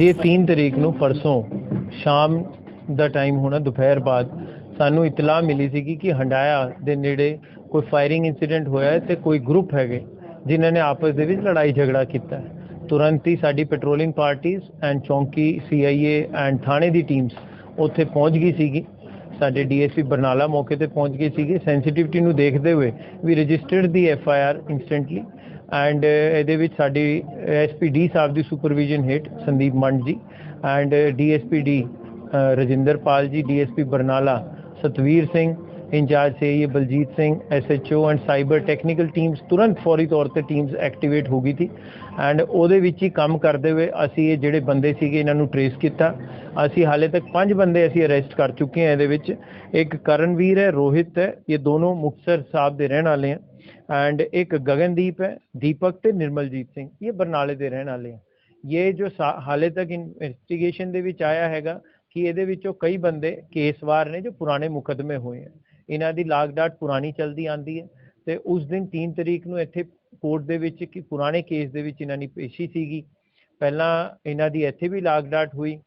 ਇਹ 3 ਤਰੀਕ ਨੂੰ ਪਰਸੋਂ ਸ਼ਾਮ ਦਾ ਟਾਈਮ ਹੋਣਾ, ਦੁਪਹਿਰ ਬਾਅਦ ਸਾਨੂੰ ਇਤਲਾਹ ਮਿਲੀ ਸੀ ਕਿ ਹੰਡਾਇਆ ਦੇ ਨੇੜੇ ਕੋਈ ਫਾਇਰਿੰਗ ਇਨਸੀਡੈਂਟ ਹੋਇਆ ਹੈ ਤੇ ਕੋਈ ਗਰੁੱਪ ਹੈਗੇ ਜਿਨ੍ਹਾਂ ਨੇ ਆਪਸ ਦੇ ਵਿੱਚ ਲੜਾਈ ਝਗੜਾ ਕੀਤਾ ਤੁਰੰਤ ਹੀ ਸਾਡੀ ਪੈਟਰੋਲਿੰਗ ਪਾਰਟੀਆਂ ਐਂਡ ਚੌਂਕੀ ਸੀਆਈਏ ਐਂਡ ਥਾਣੇ ਦੀ ਟੀਮਸ ਉੱਥੇ ਪਹੁੰਚ ਗਈ ਸੀਗੀ। ਸਾਡੇ ਡੀਐਸਪੀ ਬਰਨਾਲਾ ਮੌਕੇ ਤੇ ਪਹੁੰਚ ਗਏ ਸੀਗੇ। ਸੈਂਸਿਟਿਵਿਟੀ ਨੂੰ ਦੇਖਦੇ ਹੋਏ ਵੀ registered the F I R instantly and uh, ਇਹਦੇ ਵਿੱਚ ਸਾਡੀ ਐਸਪੀ ਡੀ ਸਾਹਿਬ ਦੀ ਸੁਪਰਵਿਜ਼ਨ ਹੇਠ Sandeep Mand ji and DSP D Rajinderpal ji DSP Barnala, Satvir Singh, incharge say Baljit Singh SHO and cyber technical teams ਤੁਰੰਤ ਫੌਰੀ ਤੌਰ ਤੇ ਟੀਮਸ ਐਕਟੀਵੇਟ ਹੋ ਗਈ ਸੀ। ਐਂਡ ਉਹਦੇ ਵਿੱਚ ਹੀ ਕੰਮ ਕਰਦੇ ਹੋਏ ਅਸੀਂ ਇਹ ਜਿਹੜੇ ਬੰਦੇ ਸੀਗੇ ਇਹਨਾਂ ਨੂੰ ਟਰੇਸ ਕੀਤਾ। ਅਸੀਂ ਹਾਲੇ ਤੱਕ ਪੰਜ ਬੰਦੇ ਅਸੀਂ ਅਰੈਸਟ ਕਰ ਚੁੱਕੇ ਹਾਂ ਇਹਦੇ ਵਿੱਚ। ਇੱਕ ਕਰਨਵੀਰ ਹੈ, ਰੋਹਿਤ ਹੈ, ਇਹ ਦੋਨੋਂ ਮੁਕਤਸਰ ਸਾਹਿਬ ਦੇ ਰਹਿਣ ਵਾਲੇ ਹਨ एंड एक गगनदीप है, दीपक ਤੇ ਨਿਰਮਲਜੀਤ ਸਿੰਘ ਇਹ ਬਰਨਾਲੇ ਦੇ ਰਹਿਣ ਵਾਲੇ ਆ ਇਹ ਜੋ ਹਾਲੇ ਤੱਕ ਇਨਵੈਸਟੀਗੇਸ਼ਨ ਦੇ ਵਿੱਚ ਆਇਆ ਹੈਗਾ ਕਿ ਇਹਦੇ ਵਿੱਚੋਂ ਕਈ ਬੰਦੇ ਕੇਸਵਾਰ ਨੇ ਜੋ ਪੁਰਾਣੇ ਮੁਕਦਮੇ ਹੋਏ ਆ ਇਹਨਾਂ ਦੀ ਲਾਗਡਾਟ ਪੁਰਾਣੀ ਚਲਦੀ ਆਂਦੀ ਹੈ ਤੇ ਉਸ ਦਿਨ 3 ਤਰੀਕ ਨੂੰ ਇੱਥੇ ਕੋਰਟ ਦੇ ਵਿੱਚ ਕਿ ਪੁਰਾਣੇ ਕੇਸ ਦੇ ਵਿੱਚ ਇਹਨਾਂ ਦੀ ਪੇਸ਼ੀ ਸੀਗੀ ਪਹਿਲਾਂ ਇਹਨਾਂ ਦੀ ਇੱਥੇ ਵੀ ਲਾਗਡਾਟ ਹੋਈ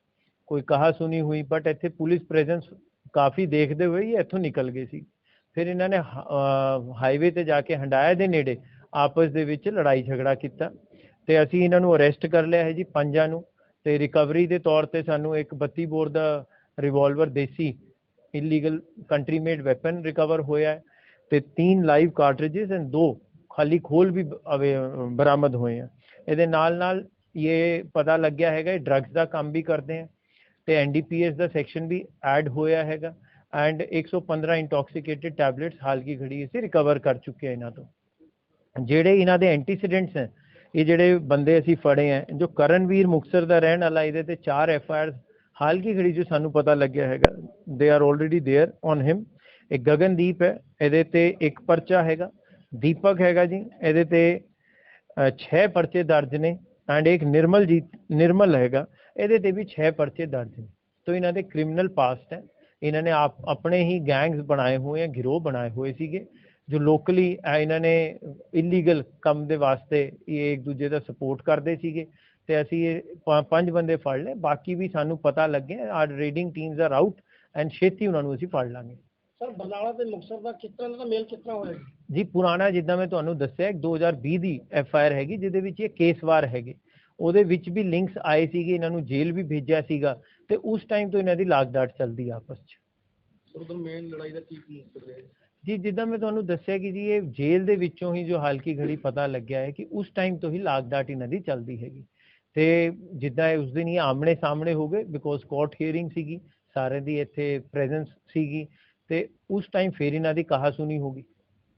ਕੋਈ ਕਹਾ ਸੁਣੀ ਹੋਈ ਬਟ ਇੱਥੇ ਪੁਲਿਸ ਪ੍ਰੈਜ਼ੈਂਸ ਕਾਫੀ ਦੇਖਦੇ ਹੋਏ ਇਹ ਇੱਥੋਂ ਨਿਕਲ ਗਏ ਸੀ ਫਿਰ ਇਹਨਾਂ ਨੇ ਹਾਈਵੇ ਤੇ ਜਾ ਕੇ ਹੰਡਾਇਆ ਦੇ ਨੇੜੇ, ਆਪਸ ਦੇ ਵਿੱਚ ਲੜਾਈ ਝਗੜਾ ਕੀਤਾ ਤੇ ਅਸੀਂ ਇਹਨਾਂ ਨੂੰ ਅਰੈਸਟ ਕਰ ਲਿਆ ਹੈ ਜੀ ਪੰਜਾਂ ਨੂੰ ਤੇ ਰਿਕਵਰੀ ਦੇ ਤੌਰ ਤੇ ਸਾਨੂੰ ਇੱਕ 32 ਬੋਰ ਦਾ ਰਿਵਾਲਵਰ ਦੇਸੀ illegal country made weapon recover ਹੋਇਆ ਹੈ ਤੇ ਤਿੰਨ ਲਾਈਵ ਕਾਰਟ੍ਰਿਜਸ ਐਂਡ ਦੋ ਖਾਲੀ ਖੋਲ ਵੀ ਅਵੇ- ਬਰਾਮਦ ਹੋਏ ਆ। ਇਹਦੇ ਨਾਲ ਨਾਲ ਇਹ ਪਤਾ ਲੱਗਿਆ ਹੈਗਾ ਇਹ ਡਰੱਗਸ ਦਾ ਕੰਮ ਵੀ ਕਰਦੇ ਆ ਤੇ ਐਨਡੀਪੀਐਸ ਦਾ ਸੈਕਸ਼ਨ ਵੀ ਐਡ ਹੋਇਆ ਹੈਗਾ ਐਂਡ 115 ਇੰਟੌਕਸੀਕੇਟਿਡ ਟੈਬਲੇਟਸ ਹਾਲ ਕੀ ਘੜੀ ਅਸੀਂ ਰਿਕਵਰ ਕਰ ਚੁੱਕੇ ਹਾਂ ਇਹਨਾਂ ਤੋਂ ਜਿਹੜੇ ਇਹਨਾਂ ਦੇ ਐਂਟੀਸੀਡੈਂਟਸ ਹੈ ਇਹ ਜਿਹੜੇ ਬੰਦੇ ਅਸੀਂ ਫੜੇ ਆ ਜੋ ਕਰਨਵੀਰ ਮੁਕਸਰ ਦਾ ਰਹਿਣ ਵਾਲਾ ਇਹਦੇ ਤੇ 4 ਐਫ ਆਈ ਆਰ ਹਾਲ ਕੀ ਘੜੀ ਜੋ ਸਾਨੂੰ ਪਤਾ ਲੱਗਿਆ ਹੈਗਾ they are already there on him ਇੱਕ ਗਗਨਦੀਪ ਹੈ ਇਹਦੇ ਤੇ ਇੱਕ ਪਰਚਾ ਹੈਗਾ ਦੀਪਕ ਹੈਗਾ ਜੀ ਇਹਦੇ ਤੇ 6 ਪਰਚੇ ਦਰਜ ਨੇ ਐਂਡ ਇੱਕ ਨਿਰਮਲਜੀਤ ਨਿਰਮਲ ਹੈਗਾ ਇਹਦੇ ਤੇ ਵੀ 6 ਪਰਚੇ ਦਰਜ ਨੇ ਤੋ ਇਹਨਾਂ ਦੇ ਕ੍ਰਿਮੀਨਲ ਪਾਸਟ ਹੈ ਇਹਨਾਂ ਨੇ ਆਪ ਆਪਣੇ ਹੀ ਗੈਂਗਸ ਬਣਾਏ ਹੋਏ ਆ ਗਿਰੋਹ ਬਣਾਏ ਹੋਏ ਸੀਗੇ ਜੋ ਲੋਕਲੀ ਇਹਨਾਂ ਨੇ ਇਲੀਗਲ ਕੰਮ ਦੇ ਵਾਸਤੇ ਇਹ ਇੱਕ ਦੂਜੇ ਦਾ ਸਪੋਰਟ ਕਰਦੇ ਸੀਗੇ ਤੇ ਅਸੀਂ ਇਹ ਪੰਜ ਬੰਦੇ ਫੜ ਲਏ ਬਾਕੀ ਵੀ ਸਾਨੂੰ ਪਤਾ ਲੱਗੇ are raiding teams are out and ਛੇਤੀ ਉਹਨਾਂ ਨੂੰ ਅਸੀਂ ਫੜ ਲਾਂਗੇ। ਸਰ ਬਰਨਾਲਾ ਤੇ ਮੁਕਤਸਰ ਦਾ ਕਿਸ ਤਰ੍ਹਾਂ ਦਾ ਮੇਲ ਕਿਸ ਤਰ੍ਹਾਂ ਹੋਇਆ ਜੀ? ਪੁਰਾਣਾ ਜਿੱਦਾਂ ਮੈਂ ਤੁਹਾਨੂੰ ਦੱਸਿਆ ਇੱਕ 2020 ਦੀ ਐਫ ਆਈ ਆਰ ਹੈਗੀ ਜਿਹਦੇ ਵਿੱਚ ਇਹ ਕੇਸਵਾਰ ਹੈਗੇ। ਉਹਦੇ ਵਿੱਚ ਵੀ ਲਿੰਕਸ ਆਏ ਸੀਗੇ ਇਹਨਾਂ ਨੂੰ ਜੇਲ੍ਹ ਵੀ ਭੇਜਿਆ ਸੀਗਾ ਤੇ ਉਸ ਟਾਈਮ ਤੋਂ ਇਹਨਾਂ ਦੀ ਲਾਗਡਾਟ ਚੱਲਦੀ ਆਪਸ 'ਚ। ਸਰ ਉਦੋਂ ਮੇਨ ਲੜਾਈ ਦਾ ਕੀ ਮਕਸਦ ਰਿਹਾ ਜੀ ਜਿੱਦਾਂ ਮੈਂ ਤੁਹਾਨੂੰ ਦੱਸਿਆ ਕਿ ਜੀ ਇਹ ਜੇਲ੍ਹ ਦੇ ਵਿੱਚੋਂ ਹੀ ਜੋ ਹਲਕੀ ਘੜੀ ਪਤਾ ਲੱਗਿਆ ਹੈ ਕਿ ਉਸ ਟਾਈਮ ਤੋਂ ਹੀ ਲਾਗਡਾਟ ਇਹਨਾਂ ਦੀ ਚੱਲਦੀ ਹੈਗੀ। ਤੇ ਜਿੱਦਾਂ ਇਹ ਉਸ ਦਿਨ ਹੀ ਆਮਣੇ ਸਾਹਮਣੇ ਹੋ ਗਏ ਬਿਕੋਜ਼ ਕੋਰਟ ਹੀਅਰਿੰਗ ਸੀਗੀ ਸਾਰੇ ਦੀ ਇੱਥੇ ਪ੍ਰੈਜ਼ੈਂਸ ਸੀਗੀ ਤੇ ਉਸ ਟਾਈਮ ਫੇਰ ਇਹਨਾਂ ਦੀ ਕਹਾ ਸੁਣੀ ਹੋਗੀ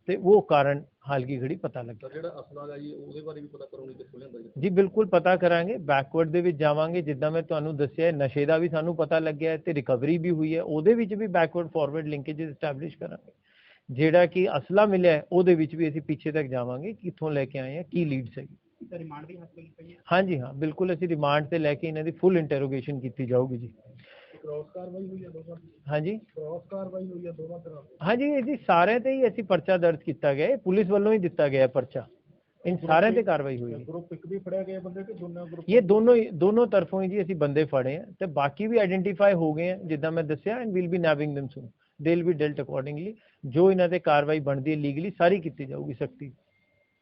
ਤੇ ਉਹ ਕਾਰਨ ਹਲਕੀ ਘੜੀ ਪਤਾ ਲੱਗਿਆ। ਸਰ ਜਿਹੜਾ ਅਸਲਾ ਹੈ ਜੀ ਉਹਦੇ ਬਾਰੇ ਵੀ ਪਤਾ ਕਰੋਗੇ ਕਿੱਥੋਂ ਲਿਆਂਦਾ ਜੀ ਜੀ ਬਿਲਕੁਲ ਪਤਾ ਕਰਾਂਗੇ ਬੈਕਵਰਡ ਦੇ ਵਿੱਚ ਜਾਵਾਂਗੇ ਜਿੱਦਾਂ ਮੈਂ ਤੁਹਾਨੂੰ ਦੱਸਿਆ ਨਸ਼ੇ ਦਾ ਵੀ ਸਾਨੂੰ ਪਤਾ ਲੱਗਿਆ ਤੇ ਰਿਕਵਰੀ ਵੀ ਹੋਈ ਹੈ ਉਹਦੇ ਵਿੱਚ ਵੀ ਬੈਕਵਰਡ ਫਾਰਵਰਡ ਲਿੰਕੇजेस ਐਸਟੈਬਲਿਸ਼ ਕਰਾਂਗੇ। ਜਿਹੜਾ ਕਿ ਅਸਲਾ ਮਿਲਿਆ ਉਹਦੇ ਵਿੱਚ ਵੀ ਅਸੀਂ ਪਿੱਛੇ ਤੱਕ ਜਾਵਾਂਗੇ ਕਿੱਥੋਂ ਲੈ ਕੇ ਆਏ ਹਾਂ ਕੀ ਲੀਡਸ ਹੈਗੀ। ਸਰ ਰਿਮਾਂਡ ਵੀ ਹਾਸਲ ਕੀਤੀ ਹੈ? ਹਾਂਜੀ ਹਾਂ ਬਿਲਕੁਲ ਅਸੀਂ ਰਿਮਾਂਡ ਤੇ ਲੈ ਕੇ ਇਹਨਾਂ ਦੀ ਫੁੱਲ ਇੰਟਰੋਗੇਸ਼ਨ ਕੀਤੀ ਜਾਊਗੀ ਜੀ। ਕ੍ਰਾਸ ਕਾਰਵਾਈ ਹੋਈ ਹੈ ਦੋਵਾਂ ਦੀ? ਹਾਂਜੀ। ਕ੍ਰਾਸ ਕਾਰਵਾਈ ਹੋਈ ਹੈ ਦੋਵਾਂ ਤਰ੍ਹਾਂ ਹਾਂਜੀ ਇਹ ਜੀ ਸਾਰਿਆਂ ਤੇ ਹੀ ਅਸੀਂ ਪਰਚਾ ਦਰਜ ਕੀਤਾ ਗਿਆ ਹੈ ਪੁਲਿਸ ਵੱਲੋਂ ਹੀ ਦਿੱਤਾ ਗਿਆ ਹੈ ਪਰਚਾ। ਤੇ ਕਾਰਵਾਈ ਹੋਈ ਹੈ। ਗਰੁੱਪ ਇੱਕ ਵੀ ਫੜਿਆ ਗਿਆ ਬੰਦੇ ਕਿ ਦੋਨੋਂ ਗਰੁੱਪ ਇਹ ਦੋਨੋਂ ਹੀ ਦੋਨੋਂ ਤਰਫੋਂ ਹੀ ਜੀ ਅਸੀਂ ਬੰਦੇ ਫੜੇ ਆ ਤੇ ਬਾਕੀ ਵੀ ਆਇਡੈਂਟੀਫਾਈ ਹੋ ਗਏ ਆ ਜਿੱਦਾਂ ਮੈਂ ਦੱਸਿਆ and will be nabbing them soon. They will be dealt accordingly ਜੋ ਇਹਨਾਂ ਤੇ ਕਾਰਵਾਈ ਬਣਦੀ ਹੈ ਲੀਗਲੀ ਸਾਰੀ ਕੀਤੀ ਜਾਊਗੀ ਸਖਤੀ।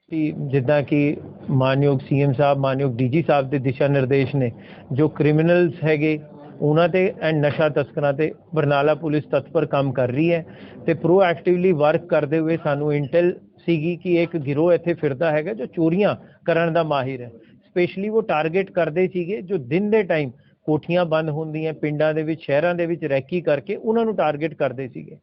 ਕਿ ਜਿੱਦਾਂ ਕਿ ਮਾਨਯੋਗ ਸੀਐਮ ਸਾਹਿਬ ਮਾਨਯੋਗ ਡੀਜੀ ਸਾਹਿਬ ਦੇ ਦਿਸ਼ਾ ਨਿਰਦੇਸ਼ ਨੇ ਜੋ ਕ੍ਰਿਮੀਨਲਸ ਹੈਗੇ ਉਹਨਾਂ ਤੇ ਐਂਡ ਨਸ਼ਾ ਤਸਕਰਾਂ ਤੇ ਬਰਨਾਲਾ ਪੁਲਿਸ ਤਤਪਰ ਕੰਮ ਕਰ ਰਹੀ ਹੈ ਤੇ ਪ੍ਰੋਐਕਟਿਵਲੀ ਵਰਕ ਕਰਦੇ ਹੋਏ ਸਾਨੂੰ ਇੰਟੈਲ ਸੀਗੀ ਕਿ ਇੱਕ ਗਿਰੋਹ ਇੱਥੇ ਫਿਰਦਾ ਹੈਗਾ ਜੋ ਚੋਰੀਆਂ ਕਰਨ ਦਾ ਮਾਹਿਰ ਹੈ। ਸਪੈਸ਼ਲੀ ਉਹ ਟਾਰਗੇਟ ਕਰਦੇ ਸੀਗੇ ਜੋ ਦਿਨ ਦੇ ਟਾਈਮ ਕੋਠੀਆਂ ਬੰਦ ਹੁੰਦੀਆਂ, ਪਿੰਡਾਂ ਦੇ ਵਿੱਚ, ਸ਼ਹਿਰਾਂ ਦੇ ਵਿੱਚ ਰੈਕੀ ਕਰਕੇ ਉਹਨਾਂ ਨੂੰ ਟਾਰਗੇਟ ਕਰਦੇ ਸੀਗੇ।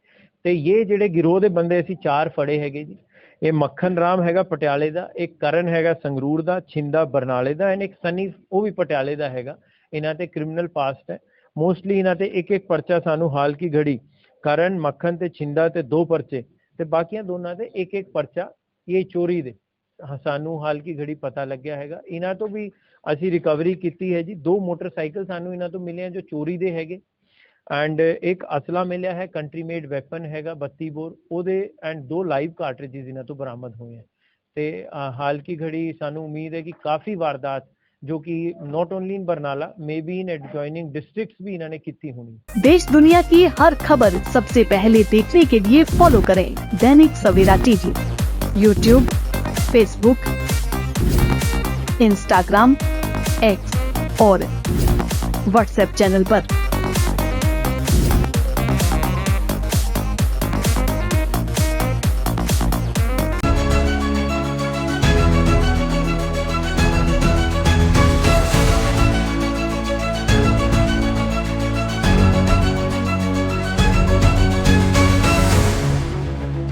ਤੇ ਇਹ ਜਿਹੜੇ ਗਿਰੋਹ ਦੇ ਬੰਦੇ ਅਸੀਂ ਚਾਰ ਫੜੇ ਹੈਗੇ ਜੀ, ਇਹ ਮੱਖਣ ਰਾਮ ਹੈਗਾ ਪਟਿਆਲੇ ਦਾ ਇੱਕ ਕਰਨ ਹੈਗਾ ਸੰਗਰੂਰ ਦਾ, ਛਿੰਦਾ ਬਰਨਾਲੇ ਦਾ ਐਂਡ ਇੱਕ ਸਨੀ, ਉਹ ਵੀ ਪਟਿਆਲੇ ਦਾ ਹੈਗਾ। ਇਹਨਾਂ ਤੇ ਕ੍ਰਿਮੀਨਲ ਪਾਸਟ ਹੈ। ਮੋਸਟਲੀ ਇਹਨਾਂ ਤੇ ਇੱਕ ਇੱਕ ਪਰਚਾ ਸਾਨੂੰ ਹਾਲ ਕੀ ਘੜੀ। ਕਰਨ, ਮੱਖਣ ਤੇ ਛਿੰਦਾ ਤੇ ਦੋ ਪਰਚੇ। ਤੇ ਬਾਕੀਆਂ ਦੋਨਾਂ ਦੇ ਇੱਕ ਇੱਕ ਪਰਚਾ, ਇਹ ਚੋਰੀ ਦੇ। ਸਾਨੂੰ ਹਾਲ ਕੀ ਘੜੀ ਪਤਾ ਲੱਗਿਆ ਹੈਗਾ। ਇਹਨਾਂ ਤੋਂ ਵੀ ਅਸੀਂ ਰਿਕਵਰੀ ਕੀਤੀ ਹੈ ਜੀ। ਦੋ ਮੋਟਰਸਾਈਕਲ ਸਾਨੂੰ ਇਹਨਾਂ ਤੋਂ ਮਿਲੇ ਜੋ ਚੋਰੀ ਦੇ ਹੈਗੇ। ਐਂਡ ਇੱਕ ਅਸਲਾ ਮਿਲਿਆ ਹੈ ਕੰਟਰੀ ਮੇਡ ਵੈਪਨ ਹੈਗਾ 32 ਬੋਰ। ਉਹਦੇ ਐਂਡ ਦੋ ਲਾਈਵ ਕਾਰਟ੍ਰਿਜਸ ਇਹਨਾਂ ਤੋਂ ਬਰਾਮਦ ਹੋਏ ਹੈ ਤੇ ਹਾਲ ਕੀ ਘੜੀ ਸਾਨੂੰ ਉਮੀਦ ਹੈ ਕਿ ਕਾਫੀ ਵਾਰਦਾਤ जो कि not only in Barnala maybe in adjoining districts भी इन्होंने कितनी होनी। देश दुनिया की हर खबर सबसे पहले देखने के लिए फॉलो करें। Dainik Savera TV YouTube Facebook Instagram X और व्हाट्सएप चैनल आरोप